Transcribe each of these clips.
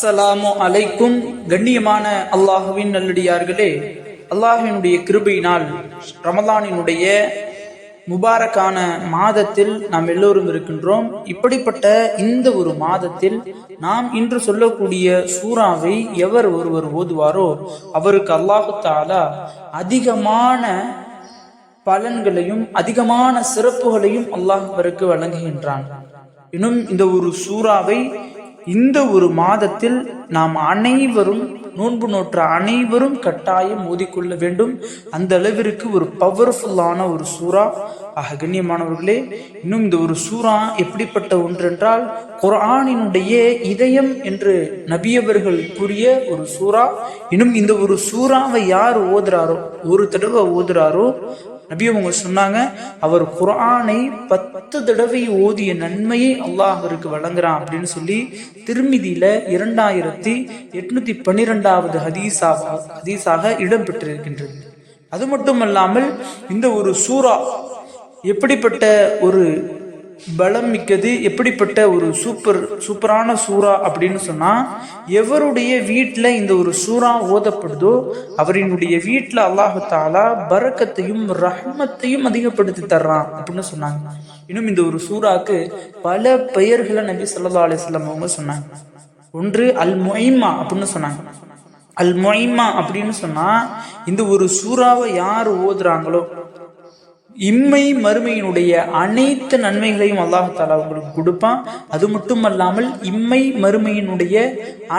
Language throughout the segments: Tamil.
அஸ்ஸலாமு அலைக்கும். கண்ணியமான அல்லாஹுவின் நல்லடியார்களே அல்லாஹினுடைய கிருபையினால் ரமலானினுடைய முபாரக்கான மாதத்தில் நாம் எல்லோரும் இருக்கின்றோம். இப்படிப்பட்ட இந்த ஒரு மாதத்தில் நாம் இன்று சொல்லக்கூடிய சூறாவை எவர் ஒருவர் ஓதுவாரோ அவருக்கு அல்லாஹு தாலா அதிகமான பலன்களையும் அதிகமான சிறப்புகளையும் அல்லாஹ் அவருக்கு வழங்குகின்றான். இன்னும் இந்த ஒரு சூறாவை இந்த ஒரு மாதத்தில் நாம் அனைவரும் நோன்பு நோற்ற அனைவரும் கட்டாயம் ஓதிக்கொள்ள வேண்டும். அந்த அளவிற்கு ஒரு பவர்ஃபுல்லான ஒரு சூறா. ஆக கண்ணியமானவர்களே இன்னும் இந்த ஒரு சூறா எப்படிப்பட்ட ஒன்றென்றால் குரானினுடைய இதயம் என்று நபியவர்கள் கூறிய ஒரு சூறா. இன்னும் இந்த ஒரு சூறாவை யார் ஓதுறாரோ ஒரு தடவை ஓதுறாரோ நபி அவங்க சொன்னாங்க அவர் குரானை பத்து தடவை ஓதிய நன்மையை அல்லாஹ் அவருக்கு வழங்குறான் அப்படின்னு சொல்லி திருமிதியில இரண்டாயிரத்தி எட்நூத்தி பன்னிரெண்டாவது ஹதீஸாக ஹதீஸாக இடம்பெற்றிருக்கின்றது. அது மட்டுமல்லாமல் இந்த ஒரு சூறா எப்படிப்பட்ட ஒரு பலம் மிக்கது எப்படிப்பட்ட ஒரு சூப்பர் சூப்பரான சூறா அப்படின்னு சொன்னால் எவருடைய வீட்டில் இந்த ஒரு சூறா ஓதப்படுதோ அவரினுடைய வீட்டில் அல்லாஹு தாலா பரக்கத்தையும் ரஹ்மத்தையும் அதிகப்படுத்தி தர்றான் அப்படின்னு சொன்னாங்க. இன்னும் இந்த ஒரு சூறாக்கு பல பெயர்களை நபி சொல்லா அலிஸ்லாம் அவங்க சொன்னாங்க. ஒன்று அல் மொய்மா அப்படின்னு சொன்னாங்க. அல் மொய்மா அப்படின்னு சொன்னால் இந்த ஒரு சூறாவை யார் ஓதுறாங்களோ இம்மை மறுமையினுடைய அனைத்து நன்மைகளையும் அல்லாஹால அவங்களுக்கு கொடுப்பான். அது மட்டுமல்லாமல் இம்மை மறுமையினுடைய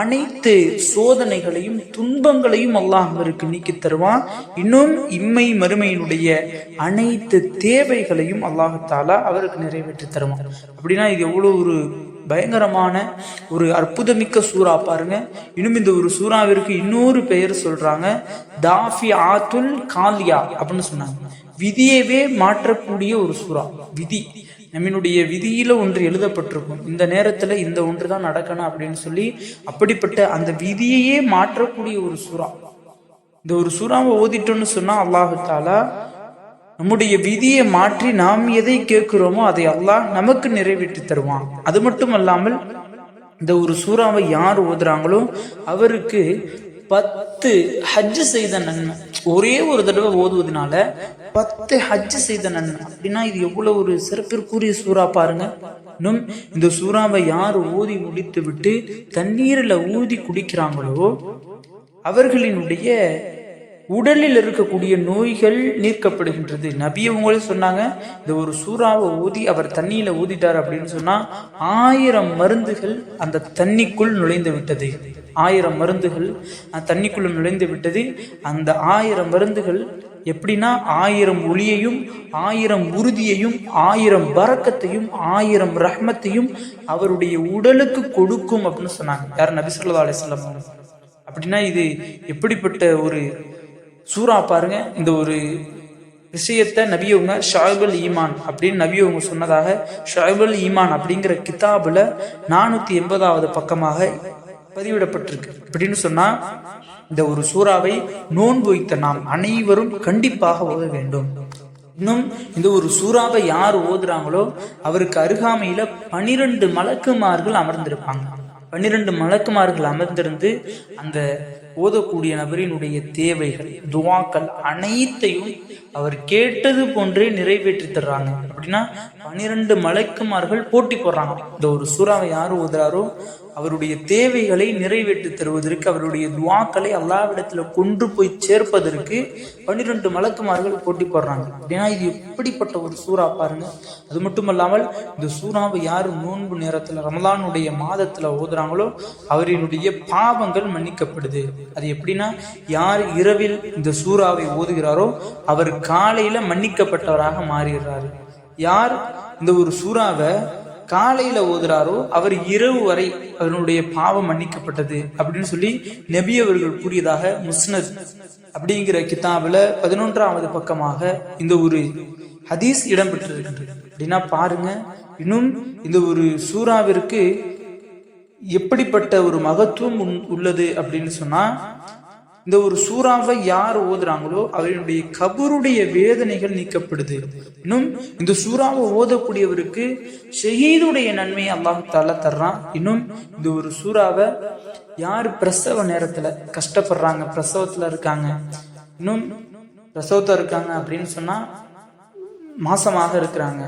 அனைத்து சோதனைகளையும் துன்பங்களையும் அல்லாஹ் அவருக்கு நீக்கி தருவான். இன்னும் இம்மை மறுமையினுடைய அனைத்து தேவைகளையும் அல்லாஹாலா அவருக்கு நிறைவேற்றி தருவான். அப்படின்னா இது எவ்வளோ ஒரு பயங்கரமான ஒரு அற்புதமிக்க சூறா பாருங்க. இன்னும் இந்த ஒரு சூறாவிற்கு இன்னொரு பெயர் சொல்றாங்க. தாஃபி ஆத்துல் காலியா அப்படின்னு சொன்னாங்க. விதியவே மாற்றக்கூடிய ஒரு சுறா விதி. நம்மளுடைய விதியில ஒன்று எழுதப்பட்டிருக்கும். இந்த நேரத்துல இந்த ஒன்று தான் நடக்கணும் அப்படின்னு சொல்லி அப்படிப்பட்ட அந்த விதியையே மாற்றக்கூடிய ஒரு சுறா. இந்த ஒரு சுறாவை ஓதிட்டோம்னு சொன்னா அல்லாஹு தாலா நம்முடைய விதியை மாற்றி நாம் எதை கேட்கிறோமோ அதை அல்லாஹ் நமக்கு நிறைவேற்றி தருவான். அது மட்டும் அல்லாமல் இந்த ஒரு சூறாவை யார் ஓதுறாங்களோ அவருக்கு பத்து ஹஜ் செய்த நன்மை. ஒரே ஒரு தடவை ஓதுவதனால பத்து ஹஜ் செய்த நன்மை அப்படின்னா இது எவ்வளவு ஒரு சிறப்பிற்குரிய சூறா பாருங்க. இன்னும் இந்த சூறாவை யார் ஊதி முடித்து விட்டு தண்ணீரில் ஊதி குடிக்கிறாங்களோ அவர்களினுடைய உடலில் இருக்கக்கூடிய நோய்கள் நீர்க்கப்படுகின்றது. நபி அவங்களே சொன்னாங்க இந்த ஒரு சூறாவை ஊதி அவர் தண்ணியில ஊதிட்டார் அப்படின்னு சொன்னா ஆயிரம் மருந்துகள் அந்த தண்ணிக்குள் நுழைந்து விட்டது. ஆயிரம் மருந்துகள் தண்ணிக்குள்ளே நுழைந்து விட்டது. அந்த ஆயிரம் மருந்துகள் எப்படின்னா ஆயிரம் ஒளியையும் ஆயிரம் உறுதியையும் ஆயிரம் பறக்கத்தையும் ஆயிரம் ரஹ்மத்தையும் அவருடைய உடலுக்கு கொடுக்கும் அப்படின்னு சொன்னாங்க. யார்? நபிசல்லா அலிஸ்லாம் அப்படின்னா இது எப்படிப்பட்ட ஒரு சூறா பாருங்க. இந்த ஒரு விஷயத்தை நபியவங்க ஷாயிபுல் ஈமான் அப்படின்னு நபியவங்க சொன்னதாக ஷாயிபுல் ஈமான் அப்படிங்கிற கிதாபில் நானூற்றி எண்பதாவது பக்கமாக பதிவிடப்பட்டிருக்கு. அப்படின்னு சொன்னா இந்த ஒரு சூறாவை நோன்பு வைத்த நாம் அனைவரும் கண்டிப்பாக ஓத வேண்டும். இன்னும் இந்த ஒரு சூறாவை யார் ஓதுறாங்களோ அவருக்கு அருகாமையில பனிரெண்டு மலக்குமார்கள் அமர்ந்திருப்பாங்க. பன்னிரண்டு மலக்குமார்கள் அமர்ந்திருந்து அந்த ஓதக்கூடிய நபரினுடைய தேவைகள் துவாக்கள் அனைத்தையும் அவர் கேட்டது போன்றே நிறைவேற்றி தர்றாங்க. அப்படின்னா பன்னிரண்டு மலைக்குமார்கள் போட்டி போடுறாங்க. இந்த ஒரு சூறாவை யார் ஓதுறாரோ அவருடைய தேவைகளை நிறைவேற்றி தருவதற்கு அவருடைய துவாக்களை அல்லாவிடத்துல கொண்டு போய் சேர்ப்பதற்கு பன்னிரெண்டு மலக்குமார்கள் போட்டி போடுறாங்க. அப்படின்னா இது எப்படிப்பட்ட ஒரு சூறா பாருங்க. அது மட்டும் இல்லாமல் இந்த சூறாவை யார் நோன்பு நேரத்துல ரமலானுடைய மாதத்துல ஓதுறாங்களோ அவரினுடைய பாவங்கள் மன்னிக்கப்படுது. அது எப்படின்னா யார் இரவில் இந்த சூறாவை ஓதுகிறாரோ அவர் காலையில மன்னிக்கப்பட்டவராக மாறுகிறாரு யார் இந்த ஒரு சூறாவை காலையில ஓதுறாரோ அவர் இரவு வரை அவருடைய பாவம் மன்னிக்கப்பட்டது அப்படின்னு சொல்லி நபி அவர்கள் கூறியதாக முஸ்னத் அப்படிங்கிற கிதாபில் பதினொன்றாவது பக்கமாக இந்த ஒரு ஹதீஸ் இடம்பெற்றிருக்கின்றது. அப்படின்னா பாருங்க இன்னும் இந்த ஒரு சூறாவிற்கு எப்படிப்பட்ட ஒரு மகத்துவம் உள்ளது அப்படின்னு சொன்னா இந்த ஒரு சூறாவை யார் ஓதுறாங்களோ அவருடைய கபருடைய வேதனைகள் நீக்கப்படுது. இன்னும் இந்த சூறாவை ஓதக்கூடியவருக்கு ஷஹீதுடைய நன்மையை அல்லாஹு தாலா தர்றான். இன்னும் இந்த ஒரு சூறாவை யார் பிரசவ நேரத்துல கஷ்டப்படுறாங்க பிரசவத்துல இருக்காங்க இன்னும் பிரசவத்தில் இருக்காங்க அப்படின்னு சொன்னா மாசமாக இருக்கிறாங்க.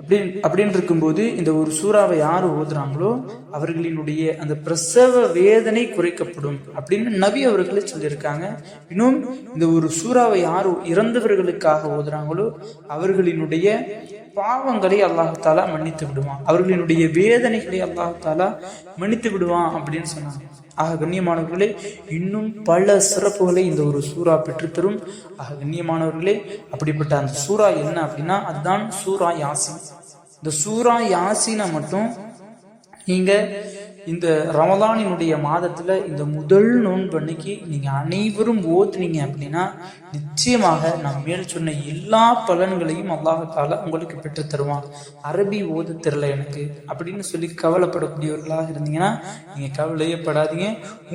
அப்படின் அப்படின்னு இருக்கும்போது இந்த ஒரு சூறாவை யார் ஓதுறாங்களோ அவர்களினுடைய அந்த பிரசவ வேதனை குறைக்கப்படும் அப்படின்னு நபி அவர்களே சொல்லியிருக்காங்க. இன்னும் இந்த ஒரு சூறாவை யார் இறந்தவர்களுக்காக ஓதுறாங்களோ அவர்களினுடைய பாவங்களை அல்லாஹாலா மன்னித்து விடுவான். அவர்களினுடைய வேதனைகளை அல்லாஹாலா மன்னித்து விடுவான் அப்படின்னு சொன்னாங்க. ஆக கண்ணியமானவர்களே இன்னும் பல சிறப்புகளை இந்த ஒரு சூறா பெற்றுத்தரும் ஆக கண்ணியமானவர்களே அப்படிப்பட்ட அந்த சூறா என்ன அப்படின்னா அதுதான் சூறா யாசின். இந்த சூறா யாசினை மட்டும் நீங்கள் இந்த ரமதானினுடைய மாதத்தில் இந்த முதல் நோன்பு அன்னைக்கு நீங்கள் அனைவரும் ஓதுனீங்க அப்படின்னா நிச்சயமாக நான் மேல் சொன்ன எல்லா பலன்களையும் அல்லாஹால உங்களுக்கு பெற்று தருவான். அரபி ஓத தெரில எனக்கு அப்படின்னு சொல்லி கவலைப்படக்கூடியவர்களாக இருந்தீங்கன்னா நீங்கள் கவலையே படாதீங்க.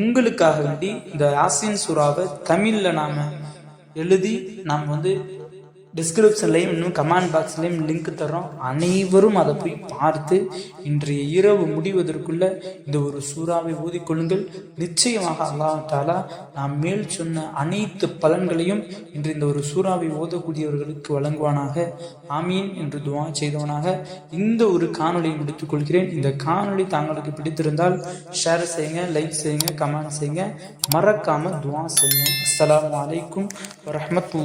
உங்களுக்காக வேண்டி இந்த ஆசின் சுறாவை தமிழில் நாம் எழுதி நாம் வந்து டிஸ்கிரிப்ஷன்லையும் இன்னும் கமெண்ட் பாக்ஸ்லையும் லிங்க் தரோம் அனைவரும் அதை போய் பார்த்து இன்றைய இரவு முடிவதற்குள்ள இந்த ஒரு சூறாவை ஊதிக்கொள்ளுங்கள். நிச்சயமாக அல்லாஹ் தாலா நாம் மேல் சொன்ன அனைத்து பலன்களையும் இன்று இந்த ஒரு சூறாவை ஓதக்கூடியவர்களுக்கு வழங்குவானாக. ஆமீன் என்று துவா செய்தவனாக. இந்த ஒரு காணொலியை முடித்துக்கொள்கிறேன் இந்த காணொளி தாங்களுக்கு பிடித்திருந்தால் ஷேர் செய்யுங்க லைக் செய்யுங்க கமெண்ட் செய்யுங்க. மறக்காம துவா செய்யுங்க. அஸ்லாம் வலைக்கும் வரமத்துல்லா